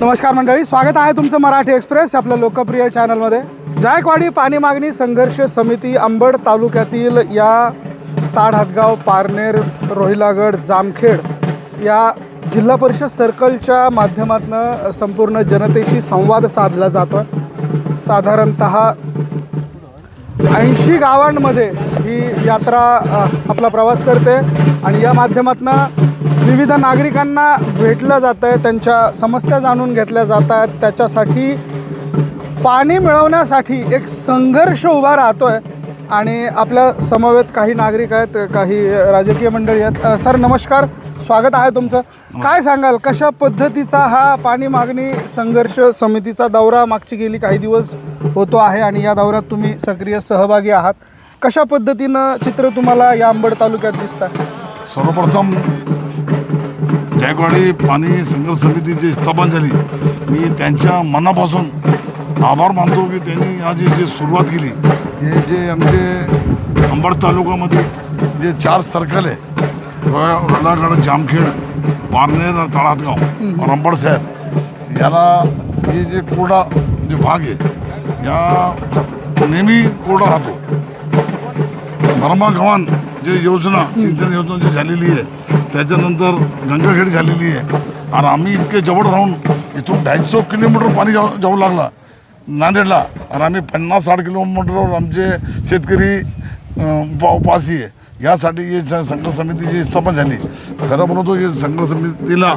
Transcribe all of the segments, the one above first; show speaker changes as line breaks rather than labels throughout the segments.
नमस्कार मंडळी स्वागत आहे तुमचं मराठी एक्सप्रेस आपल्या लोकप्रिय चॅनलमध्ये. जायकवाडी पाणी मागणी संघर्ष समिती अंबड तालुक्यातील या ताड हातगाव पारनेर रोहिलागड जामखेड या जिल्हा परिषद सर्कलच्या माध्यमातून संपूर्ण जनतेशी संवाद साधला जातो साधारणत ऐंशी गावांमध्ये ही यात्रा आपला प्रवास करते आणि या माध्यमातून विविध नागरिकांना भेटलं जातं आहे त्यांच्या समस्या जाणून घेतल्या जात आहेत. त्याच्यासाठी पाणी मिळवण्यासाठी एक संघर्ष उभा राहतो आहे आणि आपल्या समवेत काही नागरिक आहेत काही राजकीय मंडळी आहेत. सर नमस्कार. स्वागत आहे तुमचं. काय सांगाल कशा पद्धतीचा हा पाणी मागणी संघर्ष समितीचा दौरा मागची गेली काही दिवस होतो आहे आणि या दौऱ्यात तुम्ही सक्रिय सहभागी आहात? कशा पद्धतीनं चित्र तुम्हाला या अंबड तालुक्यात दिसतं
सर्वप्रथम जायकवाडी पाणी संघर्ष समितीची स्थापन झाली. मी त्यांच्या मनापासून आभार मानतो की त्यांनी आज जी सुरुवात केली हे जे आमचे अंबड तालुक्यामध्ये जे चार सर्कल आहे रोया- जामखेड पारनेर तळातगाव रंबड अंबड साहेब याला हे जे कोरडा जे भाग आहे या नेहमी कोरडा राहतो. बर्मा गव्हाण जे योजना सिंचन योजना जी झालेली आहे त्याच्यानंतर गंगाखेड झालेली आहे. आणि आम्ही इतके जवळ राहून इथून ढाईसो किलोमीटर पाणी जाऊ जाऊ लागला नांदेडला. आणि आम्ही पन्नास साठ किलोमीटरवर आमचे शेतकरी उपा उपासी आहे. यासाठी हे स- संघर्ष स्थापन झाली. खरं म्हणतो हे संघर्ष समितीला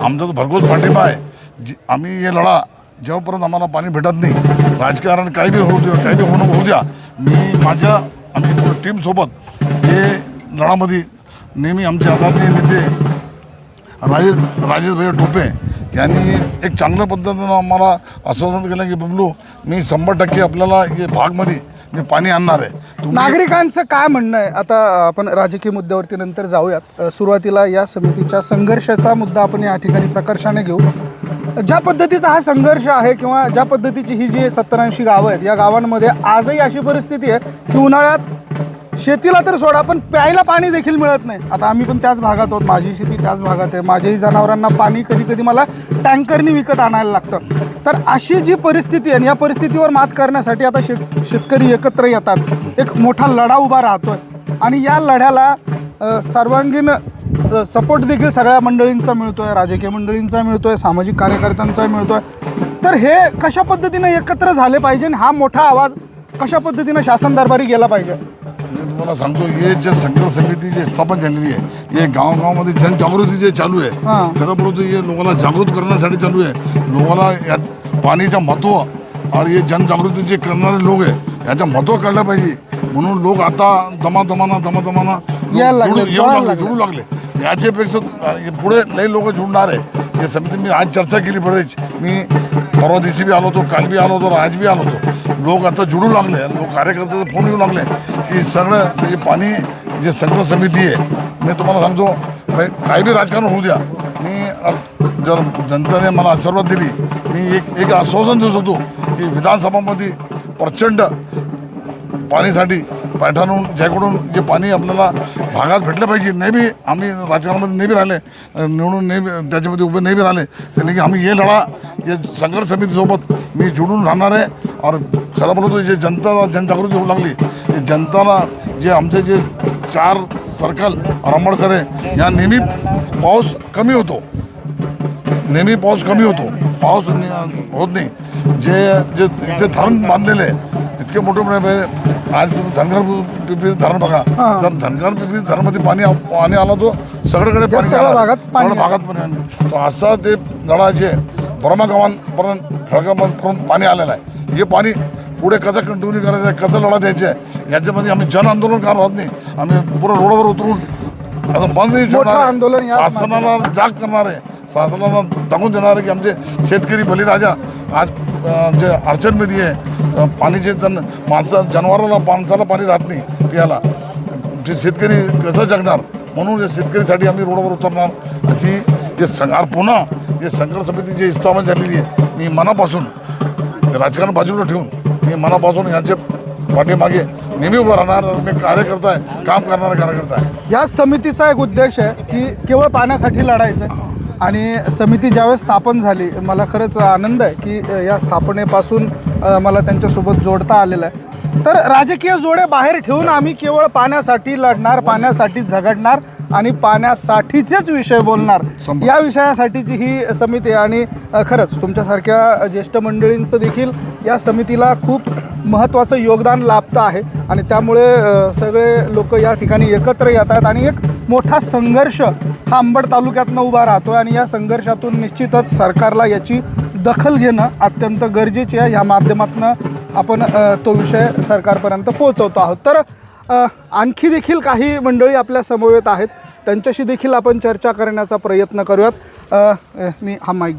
आमचा तर भरघोस पाठिंबा आहे. जी आम्ही हे लढा जेव्हापर्यंत आम्हाला पाणी भेटत नाही राजकारण काही बी होऊ द्या काही बी होणं होऊ द्या मी माझ्या आमच्या टीमसोबत हे लढामध्ये नेहमी आमचे आदरणीय नेते राजेश राजेशभाई टोपे यांनी एक चांगल्या पद्धतीनं आम्हाला आश्वासन केलं की बबलू मी शंभर टक्के आपल्याला हे भागमध्ये मी पाणी आणणार आहे.
नागरिकांचं काय म्हणणं आहे? आता आपण राजकीय मुद्द्यावरती नंतर जाऊयात. सुरुवातीला या समितीच्या संघर्षाचा मुद्दा आपण या ठिकाणी प्रकर्षाने घेऊ. ज्या पद्धतीचा हा संघर्ष आहे किंवा ज्या पद्धतीची ही जी सत्तरऐंशी गावं आहेत या गावांमध्ये आजही अशी परिस्थिती आहे की उन्हाळ्यात शेतीला तर सोडा पण प्यायला पाणी देखील मिळत नाही. आता आम्ही पण त्याच भागात आहोत माझी शेती त्याच भागात आहे. माझ्याही जनावरांना पाणी कधी कधी मला टँकरनी विकत आणायला लागतं. तर अशी जी परिस्थिती आहे आणि या परिस्थितीवर मात करण्यासाठी आता शेत शेतकरी एकत्र येतात. एक मोठा लढा उभा राहतो आहे आणि या लढ्याला सर्वांगीण सपोर्ट देखील सगळ्या मंडळींचा मिळतो आहे राजकीय मंडळींचा मिळतो आहे सामाजिक कार्यकर्त्यांचा आहे तर हे कशा पद्धतीनं एकत्र झाले पाहिजे आणि हा मोठा आवाज कशा पद्धतीनं शासन दरबारी गेला पाहिजे?
तुम्हाला सांगतो हे जे संघर्ष समिती जे स्थापन झालेली आहे हे गावगावामध्ये जनजागृती जे चालू आहे. खरं परंतु हे लोकांना जागृत करण्यासाठी चालू आहे. लोकांना यात पाणीचं महत्त्व आणि हे जनजागृती जे करणारे लोक आहे याचं महत्त्व कळलं पाहिजे. म्हणून लोक आता दमादमाना दमादमाना
यायला लागले,
याच्यापेक्षा पुढे लई लोक जुळणार आहे. हे समिती मी आज चर्चा केली बरेच. मी परवा दिवशी बी आलो होतो काल बी आलो होतो आज बी आलो होतो. लोक आता जुळू लागले लोक कार्यकर्त्याचे फोन येऊ लागले की सगळं जे पाणी जे सगळं समिती आहे मी तुम्हाला सांगतो काही बी राजकारण होऊ द्या. मी जर जनतेने मला आशीर्वाद दिली मी एक एक आश्वासन देऊ शकतो की विधानसभामध्ये प्रचंड पाणीसाठी पैठणहून ज्याकडून जे पाणी आपल्याला भागात भेटलं पाहिजे नेहमी आम्ही राजकारणामध्ये नेहमी राहिले निवडून नाही त्याच्यामध्ये उभे नाही बी राहिले त्याने की आम्ही हे लढा या संघर्ष समितीसोबत मी जुडून राहणार आहे. और खरं म्हणतो जे जनता जनजागृती होऊ लागली ते जनताला जे आमचे जे चार सर्कल रंबडसर आहे या नेहमी पाऊस कमी होतो. नेहमी पाऊस कमी होतो. पाऊस होत नाही. जे जे इथे धरण बांधलेले इतके मोठे मोठे आज तुम्ही धनगर पिपरी धरण बघा
हां.
जर धनगर पिपरी धरणमध्ये पाणी आ- पाणी आला तो सगळीकडे पाणी
सगळ्या
आलं.
भागात पाणी
सगळ्या भागात पाणी आलं. तो असा ते नळाचे बर्मा गावांपर्यंत खळगावांपर्यंत पाणी आलेलं आहे हे पाणी पुढे कसं कंटिन्यू करायचं आहे कसं लढा द्यायचे आहे याच्यामध्ये आम्ही जन आंदोलन करत आहोत नाही आम्ही पुरं रोडवर उतरून असं बंद नाही ठेवणार आहे.
आंदोलन या
शासनाला जाग करणार आहे शासनाला दाखवून देणार आहे की आमचे शेतकरी बलिराजा आज अं, जे अडचणमध्ये आहे पाण्याचे पाणीचे जन माणसं जनावराला माणसाला पाणी राहत नाही प्यायला जे शेतकरी कसं जगणार? म्हणून या शेतकरीसाठी आम्ही रोडवर उतरणार. अशी जे संघार पुन्हा जे संघर्ष समिती जी स्थापन झालेली आहे मी मनापासून राजकारण बाजूला ठेवून मी मनापासून यांचे पाठीमागे नेहमी उभं राहणार. मी कार्यकर्ता आहे काम करणारा कार्यकर्ता आहे.
या समितीचा एक उद्देश आहे की केवळ पाण्यासाठी लढायचं आहे. आणि समिती ज्यावेळेस स्थापन झाली मला खरंच आनंद आहे की या स्थापनेपासून मला त्यांच्यासोबत जोडता आलेलं आहे. तर राजकीय जोडे बाहेर ठेवून आम्ही केवळ पाण्यासाठी लढणार पाण्यासाठी झगडणार आणि पाण्यासाठीचेच विषय बोलणार. या विषयासाठीची ही समिती आहे आणि खरंच तुमच्यासारख्या ज्येष्ठ मंडळींचं देखील या समितीला खूप महत्त्वाचं योगदान लाभतं आहे. आणि त्यामुळे सगळे लोक या ठिकाणी एकत्र येत आहेत. आणि एक मोठा संघर्ष हा अंबड तालुक्यातनं उभा राहतो आणि या संघर्षातून निश्चितच सरकारला याची दखल घेणं अत्यंत गरजेचे आहे. या माध्यमातून आपण तो विषय सरकारपर्यंत पोहोचवतो आहोत. तर आणखी देखील काही मंडळी आपल्या समवेत आहेत. त्यांच्याशी देखील आपण चर्चा करण्याचा प्रयत्न करूयात. मी हा माईक